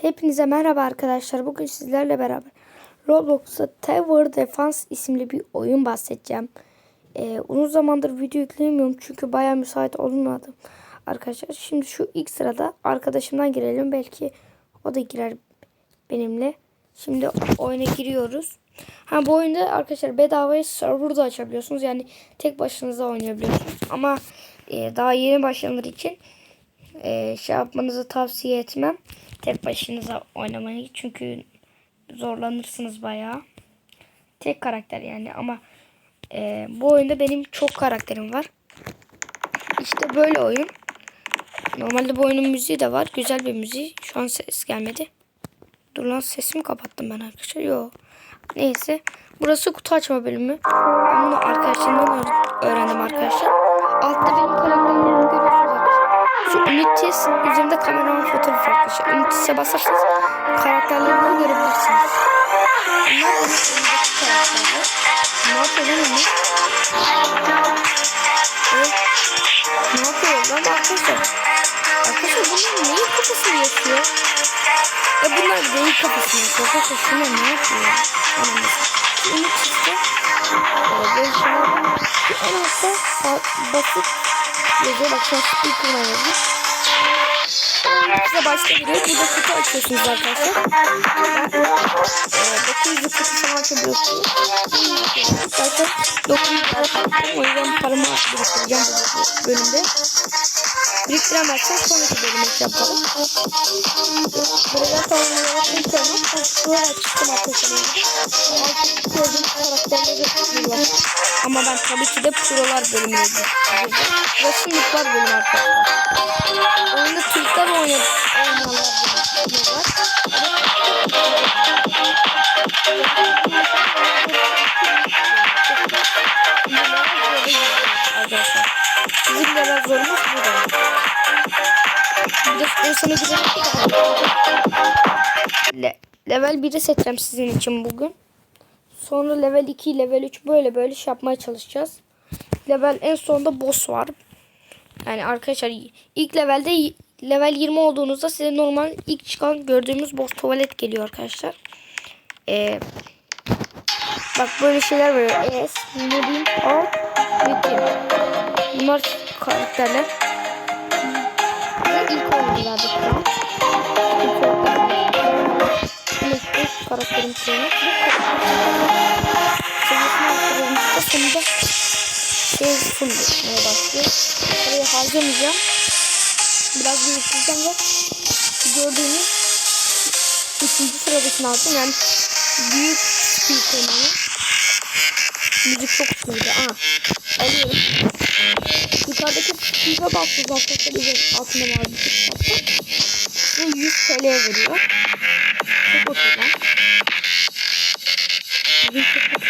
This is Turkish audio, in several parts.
Hepinize merhaba arkadaşlar. Bugün sizlerle beraber Roblox'ta Tower Defense isimli bir oyun bahsedeceğim. Ee, uzun zamandır video yükleyemiyorum çünkü baya müsait olmadım arkadaşlar. Şimdi şu ilk sırada arkadaşımdan girelim. Belki o da girer benimle. Şimdi oyuna giriyoruz. Ha bu oyunda arkadaşlar bedavaya server da açabiliyorsunuz. Yani tek başınıza oynayabiliyorsunuz. Ama e, daha yeni başlayanlar için e, şey yapmanızı tavsiye etmem. Tek başınıza oynamayı çünkü zorlanırsınız bayağı. Tek karakter yani ama e, bu oyunda benim çok karakterim var. İşte böyle oyun. Normalde bu oyunun müziği de var. Güzel bir müziği. Şu an ses gelmedi. Dur lan sesimi kapattım ben arkadaşlar. Yok. Neyse. Burası kutu açma bölümü. Bunu arkadaşlarımdan öğ- öğrendim arkadaşlar. Altta benim arkadaşlar. Şu Unitis üzerinde kameraman fotoğrafı arkadaşlar. Unitis'e basarsanız karakterlerimi görebilirsiniz. Bunlar benim elimdeki karakterler. Ne yapıyor lan onlar? Evet. Ne yapıyor lan arkadaşlar? Arkadaşlar bunlar neyin kafasını yapıyor? E bunlar beyin kafasını yapıyor. Arkadaşlar şunlar ne yapıyor? Ana mesela. Şu Unitis'te e, böyle şeyler şu en altta sa- basit yazıyor. Bak şu an speaker'dan yazıyor. Size başta giriyor. Burada kutu açıyorsunuz arkadaşlar. Ben e, 900 kutu falan açabiliyorsunuz. Zaten 900 açtım. O yüzden paramı biriktireceğim bu bölümde. Biriktiremezsem sonraki bölüme yapalım. Buradan sonra ilk bölüm. Böyle çıktım arkadaşlar. Gördüğünüz karakterleri var. Ama ben tabii ki de prolar bölümüydü. Burası mutlar bölümü arkadaşlar. Oyunda Türkler bölümü var. Arkadaşlar. Bizim level zorumuz burada. Bir de en sona gidelim. Le level 1'i seçeceğim sizin için bugün. Sonra level 2, level 3 böyle böyle şey yapmaya çalışacağız. Level en sonunda boss var. Yani arkadaşlar ilk levelde level 20 olduğunuzda size normal ilk çıkan gördüğümüz boss tuvalet geliyor arkadaşlar. Ee, bak böyle şeyler var. Es, diyeyim? O, Ricky. Bunlar karakterler. Ve ilk oyuncularda şu an. İlk karakterim şeyini. Bu. İşte sonunda şey etmeye başlıyor. Parayı harcamayacağım. Biraz biriktireceğim ve gördüğünüz üçüncü sıradakini aldım. Yani büyük speaker'ını. Müzik çok hoşuma Aa, alıyorum. Yukarıdaki speaker'a bastığınız arkadaşlar üzerinde altında var bir yaptı. Ve 100 TL'ye veriyor. Çok olan. Müzik çok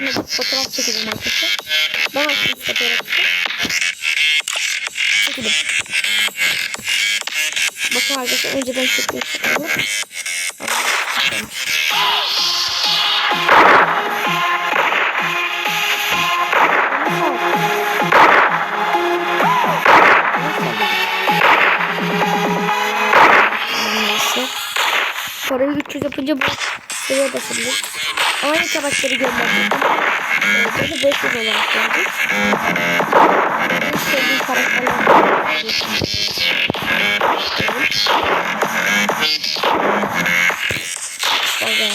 şimdi bir fotoğraf çekeceğim arkadaşlar. Ben açtım fotoğrafı. Çekelim. Önceden fotoğrafı. Neyse. Parayı 300 yapınca bu şeye basabilir. Aynı karakteri gönderdim. Ee, Böyle 500 olarak geldi. En sevdiğim karakterler. Vay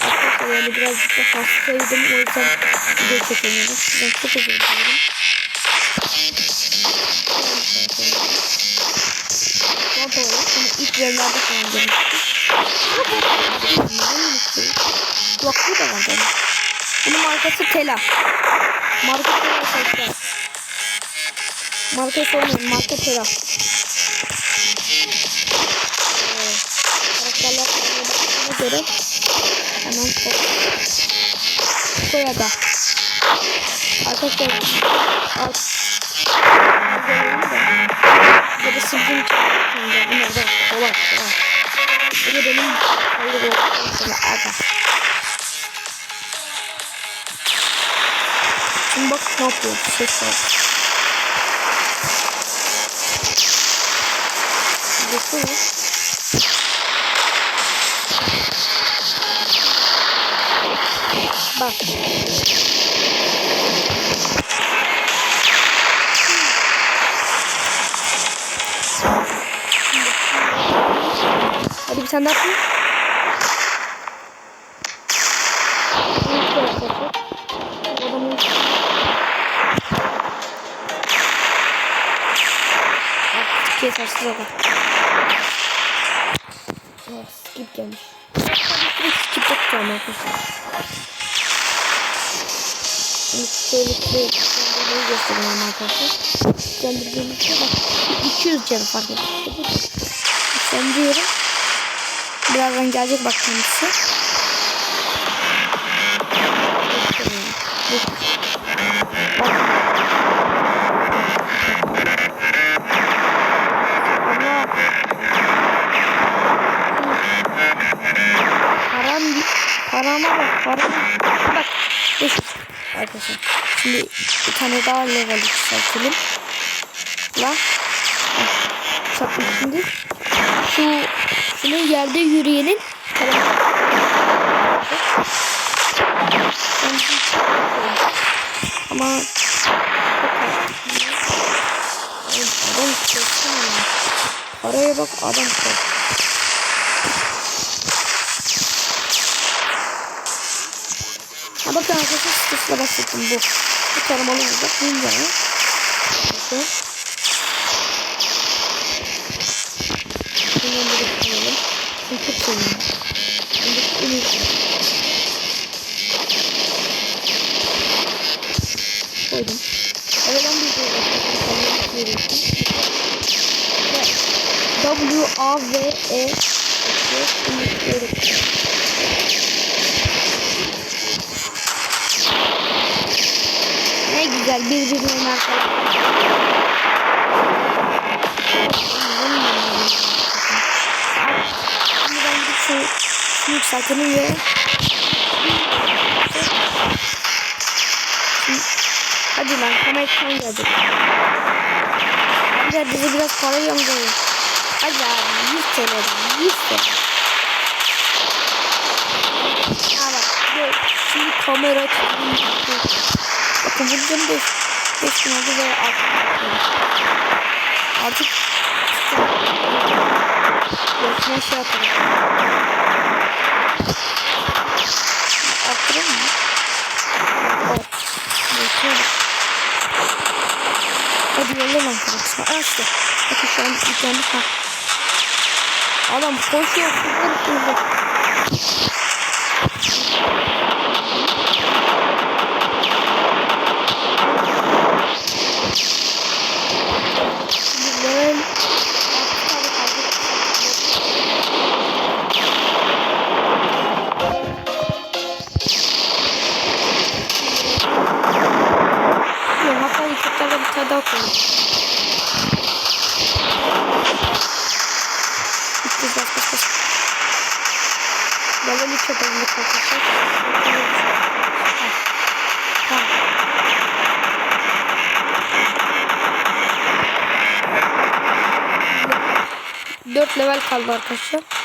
Arkadaşlar yani birazcık da hastaydım. O yüzden video çekemiyorum. Sizden çok özür dilerim. Son olarak ilk falan görmüştüm. Kulaklığı da var benim. Bunun markası Tela. Marka Tela arkadaşlar. Marka sormayın. Marka Tela. Ee, karakterler baktığına göre hemen koy. Koyada. Arkadaşlar alt ya da sizin içinde bunlar da kolay kolay. Bu benim hayır olsun aga. Şimdi bak ne yapıyor ses var. Buyurun. Bak. Atayım. Adamın Artık yetersiz kadar. Evet, skip gelmiş. Skip yapacağım arkadaşlar. Şöyle kendimi göstereyim arkadaşlar. Güçlendirdiğimizde bak 200 canı fark ettik. Güçlendiriyorum. Birazdan gelecek bak kendisi. Param parama bak param bak dur. Arkadaşlar şimdi bir tane daha level yükseltelim. La sakın şimdi. Şu şunun yerde yürüyenin ama adam korksana ya. Paraya bak adam kork. Ha bakın arkadaşlar sırasıyla başlattım bu. Bu taramalı olacak. Ne? Bakın. İyisi. Koydum. Ben bir şey veriyorsun. W A V E şöyle Ne güzel birbirine arkadaşlar. Yükseltelim ve Hadi lan kamera ekran gelecek. Amca bize biraz para yollayın. Hadi abi 100 TL. 100 TL. Ha bak böyle şimdi kamera açayım. Bakın buradan 5 5 bin oldu ve artık artık Yaşına şey mı? Evet. Bekliyorum. Hadi yolla lan arkadaşlar. Aa işte. Bakın şu an yüklendik ha. Adam koşuyor. Hızlı hızlı. Koyalım. Bitti bas bas bas. Level 3 yapalım arkadaşlar. Tamam. Dört level kaldı arkadaşlar.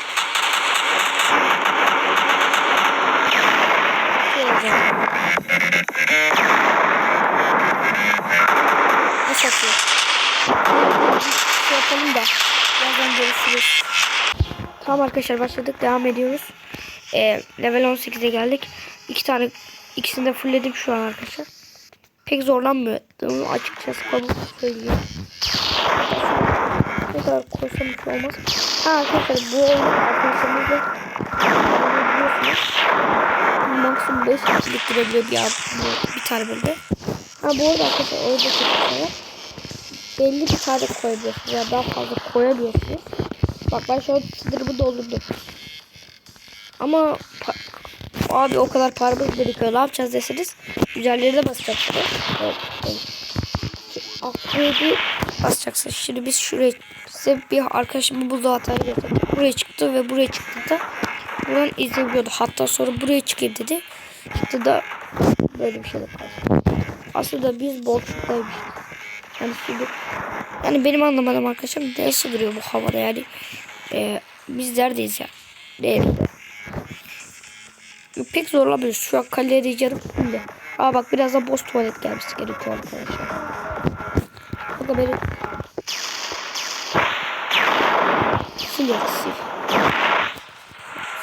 Görüşürüz. Tamam arkadaşlar başladık. Devam ediyoruz. Ee, level 18'e geldik. İki tane ikisini de fullledim şu an arkadaşlar. Pek zorlanmıyor. Açıkçası kabul söylüyorum. Ne kadar koysam hiç olmaz. Ha arkadaşlar bu oyunu arkadaşlarımızla. Maksimum 5 kişilik girebiliyor bir, bu- bir tane bölge. Ha bu arada arkadaşlar orada şey var. Belli bir tane koyabiliyorsunuz ya daha fazla koyabiliyorsunuz. Bak ben şu an sınırımı doldurdum. Ama abi o kadar paramız birikiyor ne yapacağız deseniz üzerlerine basacaksınız. Evet, evet. Upgrade'i basacaksınız. Şimdi biz şuraya size bir arkadaşımın bulduğu hatayı getirdim. Buraya çıktı ve buraya çıktı da buradan izleyebiliyordu. Hatta sonra buraya çıkayım dedi. Çıktı da böyle bir şeyle karşı. Aslında biz boşluktaymışız. Yani şimdi Yani benim anlamadığım arkadaşlar nasıl duruyor bu havada yani. Ee, biz neredeyiz ya? Değil. Pek zorlamıyoruz. Şu an kalleri canım şimdi. Aa bak biraz da boş tuvalet gelmesi gerekiyor arkadaşlar. Bakın benim Siliyoruz sil.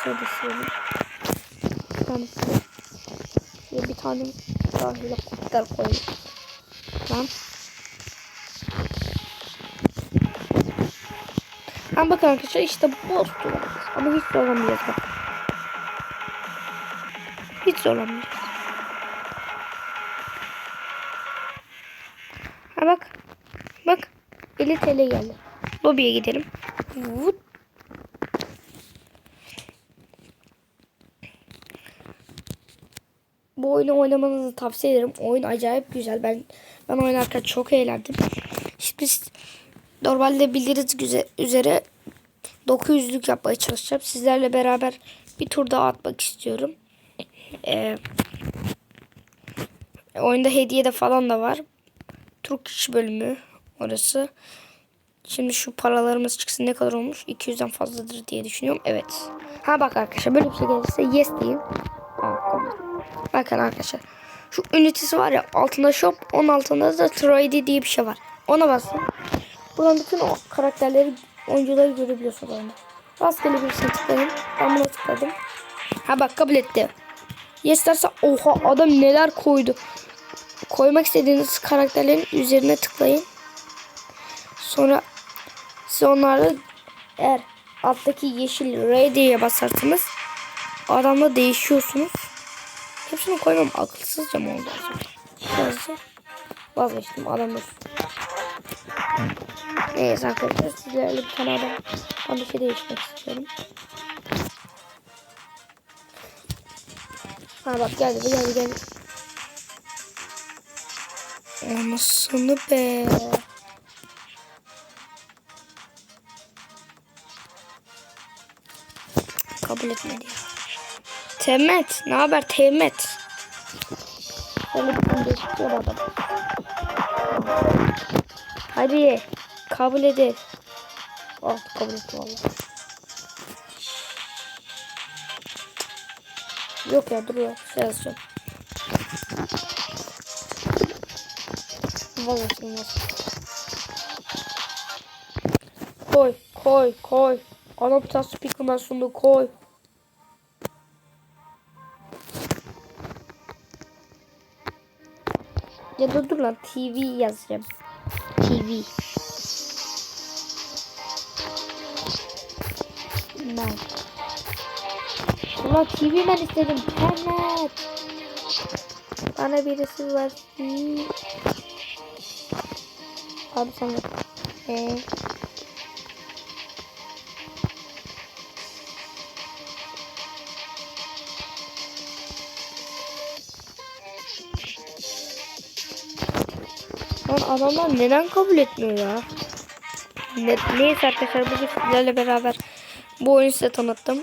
Şöyle silelim. Silelim. Şöyle bir tane daha helikopter koyalım. Tamam. Ama bakın arkadaşlar işte bu tuvalet. Ama hiç zorlamayacağız bak. Hiç zorlamayacağız. Ha bak. Bak. 50 TL geldi. Lobiye gidelim. Vut. Bu oyunu oynamanızı tavsiye ederim. Oyun acayip güzel. Ben ben oynarken çok eğlendim. Şimdi normalde güze- üzere 900'lük yapmaya çalışacağım. Sizlerle beraber bir tur daha atmak istiyorum. Ee, oyunda hediye de falan da var. Türk iş bölümü orası. Şimdi şu paralarımız çıksın ne kadar olmuş? 200'den fazladır diye düşünüyorum. Evet. Ha bak arkadaşlar böyle bir şey gelirse yes kabul. Bakın arkadaşlar. Şu ünitesi var ya altında shop onun altında da trade diye bir şey var. Ona basın. Buradan bütün o karakterleri oyuncuları görebiliyorsunuz oyunda. Rastgele birisini tıklayın. Ben buna tıkladım. Ha bak kabul etti. Yes oha adam neler koydu. Koymak istediğiniz karakterlerin üzerine tıklayın. Sonra siz onları eğer alttaki yeşil ready'ye basarsanız adamla değişiyorsunuz. Hepsini koymam akılsızca mı oldu acaba? Vazgeçtim adamı. Neyse arkadaşlar sizlerle bir tane adam ben bir şey değişmek istiyorum. Ha bak geldi geldi geldi. Anasını be. Kabul etmedi ya. Temet. Ne haber Temet? Böyle bir tane adam. Hadi. Kabul edin. Oh kabul etti valla. Yok ya duruyor. Şey yazacağım. Vallahi olmaz. Koy koy koy. Adaptasyon speaker'dan sundu koy. Ya da dur lan TV yazacağım. TV. Ben. Ulan TV ben istedim. Evet. Bana birisi var. Abi sen yap. Ee. Lan adamlar neden kabul etmiyor ya? Ne, neyse arkadaşlar bugün sizlerle beraber bu oyunu size tanıttım.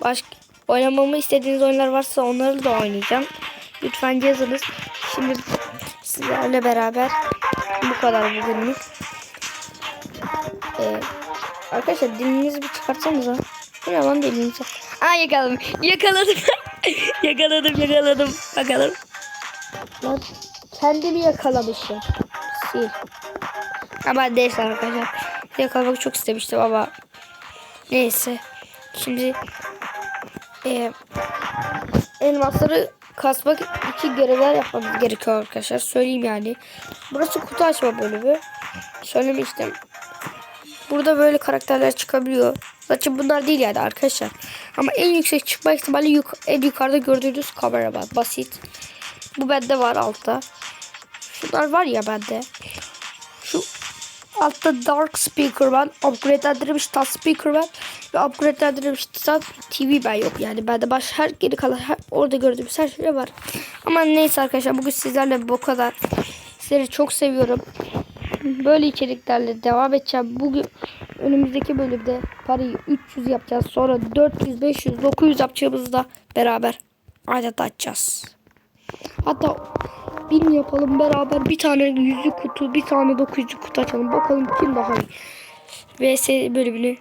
Başka oynamamı istediğiniz oyunlar varsa onları da oynayacağım. Lütfen yazınız. Şimdi sizlerle beraber bu kadar bugünlük. Ee, arkadaşlar dilinizi bir çıkartsanıza. Bu ne lan dilinizi? Aa yakaladım. Yakaladım. yakaladım yakaladım. Bakalım. Lan kendimi yakalamışım. Sil. Ama neyse arkadaşlar. Yakalamak çok istemiştim ama neyse. Şimdi e, elmasları kasmak için görevler yapmamız gerekiyor arkadaşlar. Söyleyeyim yani. Burası kutu açma bölümü. Söylemiştim. Burada böyle karakterler çıkabiliyor. Zaten bunlar değil yani arkadaşlar. Ama en yüksek çıkma ihtimali yuk en yukarıda gördüğünüz kamera var. Basit. Bu bende var altta. Şunlar var ya bende. Altta dark speaker var. Upgradelendirilmiş touch speaker var. Ve upgradelendirilmiş touch TV ben yok. Yani bende baş her geri kalan her, orada gördüğümüz her şey var. Ama neyse arkadaşlar bugün sizlerle bu kadar. Sizleri çok seviyorum. Böyle içeriklerle devam edeceğim. Bugün önümüzdeki bölümde parayı 300 yapacağız. Sonra 400, 500, 900 yapacağımızda beraber adet açacağız. Hatta bin yapalım beraber. Bir tane yüzlü kutu, bir tane dokuzlu kutu açalım. Bakalım kim daha iyi. VS bölümünü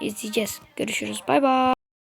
izleyeceğiz. Görüşürüz. Bay bay.